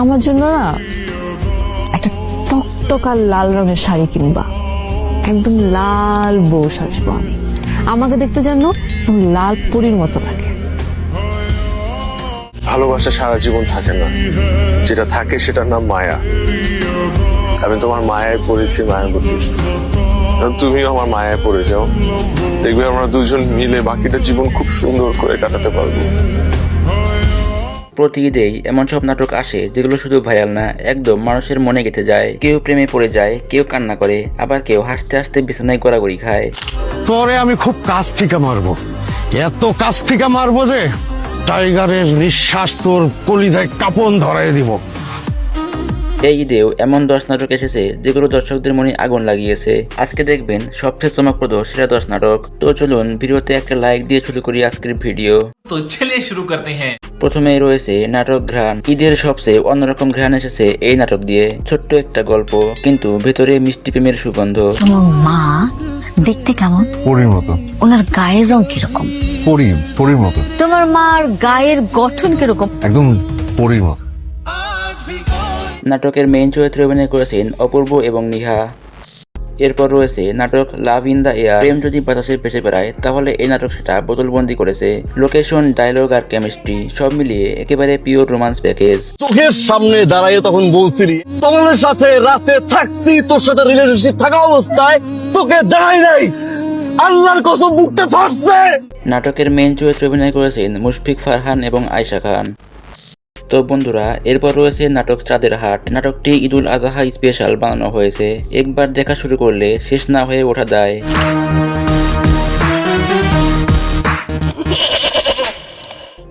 আমার জন্য না একটা টকটকা লাল রঙের শাড়ি কিনবা। একদম লাল বউ সাজবো আমি। আমাকে দেখতে যেন লাল পরীর মতো লাগে। ভালোবাসা সারা জীবন থাকে না। যেটা থাকে সেটার নাম মায়া। আমি তোমার মায়ায় পড়েছি মায়াবতী তুমিও আমার মায়ায় পড়ে যাও। দেখবে আমরা দুজন মিলে বাকিটা জীবন খুব সুন্দর করে কাটাতে পারব। প্রতি ঈদেই এমন সব নাটক আসে যেগুলো শুধু ভাইরাল না একদম মানুষের মনে গেঁথে যায়। কেউ প্রেমে পড়ে যায় কেউ কান্না করে আবার কেউ হাসতে হাসতে বিছানায় গড়াগড়ি খায়। পরে আমি খুব কাছ থেকে মারবো। এত কাজ থেকে মারবো যে টাইগারের নিঃশ্বাস তোর কলিজায় কাপন ধরাই দিব। এই ঈদেও এমন দশ নাটক এসেছে যেগুলো দর্শকদের মনে আগুন লাগিয়েছে। আজকে দেখবেন সবচেয়ে চমকপ্রদ সেরা দশ নাটক। তো চলুন ভিডিওতে একটা লাইক দিয়ে শুরু করি আজকের ভিডিও। তো ছেলে শুরু করতে হ্যাঁ। প্রথমেই রয়েছে নাটক ঘ্রাণ। ঈদের সবচেয়ে অন্যরকম ঘ্রাণ এসেছে এই নাটক দিয়ে। ছোট্ট একটা গল্প কিন্তু ভেতরে মিষ্টি প্রেমের সুগন্ধ। তোমার মা দেখতে কেমন? পরির মতো। ওনার গায়ের রং কীরকম? পরি পরির মতো। তোমার মার গায়ের গঠন কীরকম? একদম পরির মতো। নাটকের মেইন চরিত্রে অভিনয় করেছেন অপূর্ব এবং নিহা। এরপর রয়েছে নাটক লাভ ইন দ্য এয়ার। প্রেম যদি বাতাসে ভেসে বেড়ায় তাহলে এই নাটক সেটা বোতলবন্দি করেছে। লোকেশন ডায়লগ আর কেমিস্ট্রি সব মিলিয়ে একেবারে পিওর রোমান্স প্যাকেজ চোখের সামনে দাঁড়াইয়ে তখন বলছিলি তোমাদের সাথে রাতে থাকছি তোর সাথে রিলেশনশিপ থাকা অবস্থায়। তোকে জানাই নাই। আল্লাহর কসম বুকটা ফাটছে। নাটকের মেইন চরিত্রে অভিনয় করেছেন মুশফিক ফারহান এবং আয়শা খান। তো বন্ধুরা, এরপর রয়েছে নাটক চাঁদের হাট। নাটকটি ঈদুল আজহা স্পেশাল বানানো হয়েছে। একবার দেখা শুরু করলে শেষ না হয়ে ওঠা দায়।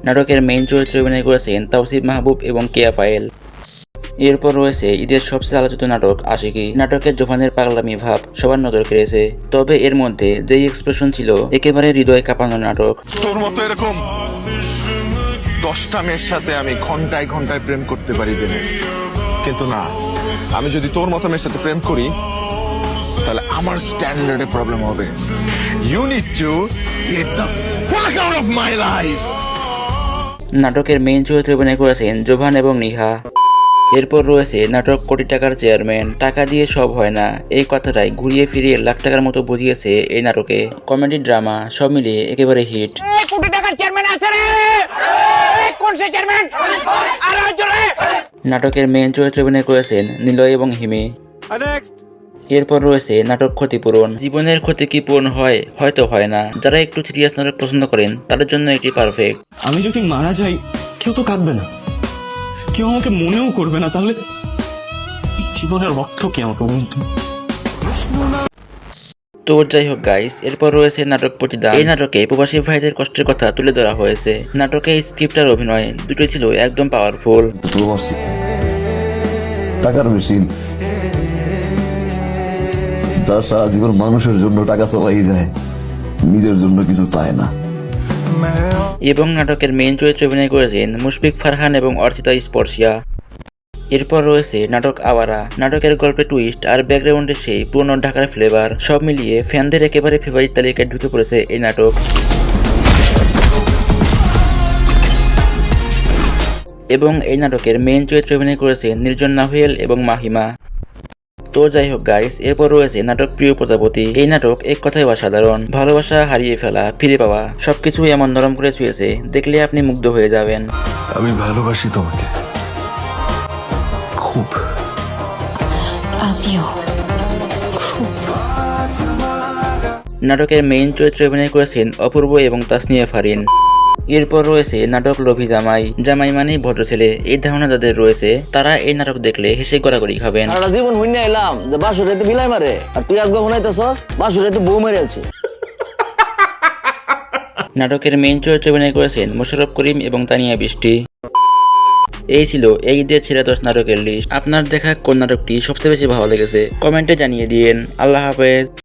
নাটকের মেইন চরিত্রে অভিনয় করেছেন তাওসিফ মাহবুব এবং কেয়া পায়েল। এরপর রয়েছে ঈদের সবচেয়ে আলোচিত নাটক আশিকি। নাটকের জোফানের পাগলামি ভাব সবার নজর কেড়েছে। তবে এর মধ্যে যেই এক্সপ্রেশন ছিল, একেবারে হৃদয় কাঁপানো নাটক। তোর মতো এরকম দশটা মেয়ের সাথে আমি ঘন্টায় ঘন্টায় প্রেম করতে পারি দিনে। কিন্তু না, আমি যদি তোর মতো মেয়ের সাথে প্রেম করি, তাহলে আমার স্ট্যান্ডার্ডে প্রবলেম হবে। You need to get the fuck out of my life নাটকের মেইন চরিত্রে অভিনয় করেছেন জোভান এবং নিহা। এরপর রয়েছে নাটক কোটি টাকার চেয়ারম্যান। টাকা দিয়ে সব হয় না। এই কথাটাই ঘুরিয়ে ফিরিয়ে লাখ টাকার মতো বুঝিয়েছে এই নাটকে। কমেডি ড্রামা সব মিলিয়ে একেবারে হিট। নাটকের মেন চরিত্রে অভিনয় করেছেন নিলয় এবং হিমি। এরপর রয়েছে নাটক ক্ষতিপূরণ। জীবনের ক্ষতি কি পূরণ হয় হয়তো হয় না। যারা একটু সিরিয়াস নাটক পছন্দ করেন তাদের জন্য এটি পারফেক্ট আমি যদি মারা যাই কেউ তো কাঁদবে না। কেউ আমাকে মনেও করবে না তাহলে জীবনের অর্থ কি আমাকে বলতো তো? যাই হোক গাইস এরপর রয়েছে নাটক প্রতিদান। এই নাটকে প্রবাসী ভাইদের কষ্টের কথা তুলে ধরা হয়েছে। নাটকে স্ক্রিপ্ট আর অভিনয় দুটোই ছিল একদম পাওয়ারফুল টাকার মেশিন যার সারা জীবন মানুষের জন্য টাকা চালাই যায় নিজের জন্য কিছু পায় না। এবং নাটকের মেইন চরিত্রে অভিনয় করেছেন মুশফিক ফারহান এবং অর্চিতা স্পর্শিয়া। এরপর রয়েছে নাটক আওয়ারা। নাটকের গল্পে টুইস্ট আর ব্যাকগ্রাউন্ডে সেই পুরনো ঢাকার ফ্লেভার সব মিলিয়ে ফ্যানদের একেবারে ফেভারিট তালিকায় ঢুকে পড়েছে এই নাটক। এবং এই নাটকের মেইন চরিত্রে অভিনয় করেছেন নির্জন নাহুয়েল এবং মাহিমা। তো যাই হোক গাইস এরপর রয়েছে নাটক প্রিয় প্রজাপতি। এই নাটক এক কথায় অসাধারণ। ভালোবাসা হারিয়ে ফেলা ফিরে পাওয়া সবকিছু এমন নরম করে ছুঁয়েছে দেখলে আপনি মুগ্ধ হয়ে যাবেন। আমি ভালোবাসি তোমাকে। খুব। আমিও নাটকের মেইন চরিত্রে অভিনয় করেছেন অপূর্ব এবং তাসনিয়া ফারিন। এরপর রয়েছে নাটক লোভী জামাই। জামাই মানে ভদ্র ছেলে। এই ধারণা যাদের রয়েছে তারা এই নাটক দেখলে হেসে গড়াগড়ি খাবেন। জীবন হইনে এলাম যে বাসুরাইতে বিলাই মারে। আর তুই শুনাইতেছস বাসুরাইতে বউ মেরে আছে নাটকের মেইন চরিত্রে অভিনয় করেছেন মোশাররফ করিম এবং তানিয়া বৃষ্টি। এই ছিল এই ঈদের ছেড়ে দশ নাটকের লিস্ট আপনার দেখা কোন নাটকটি সবচেয়ে বেশি ভালো লেগেছে? কমেন্টে জানিয়ে দিয়েন। আল্লাহ হাফেজ।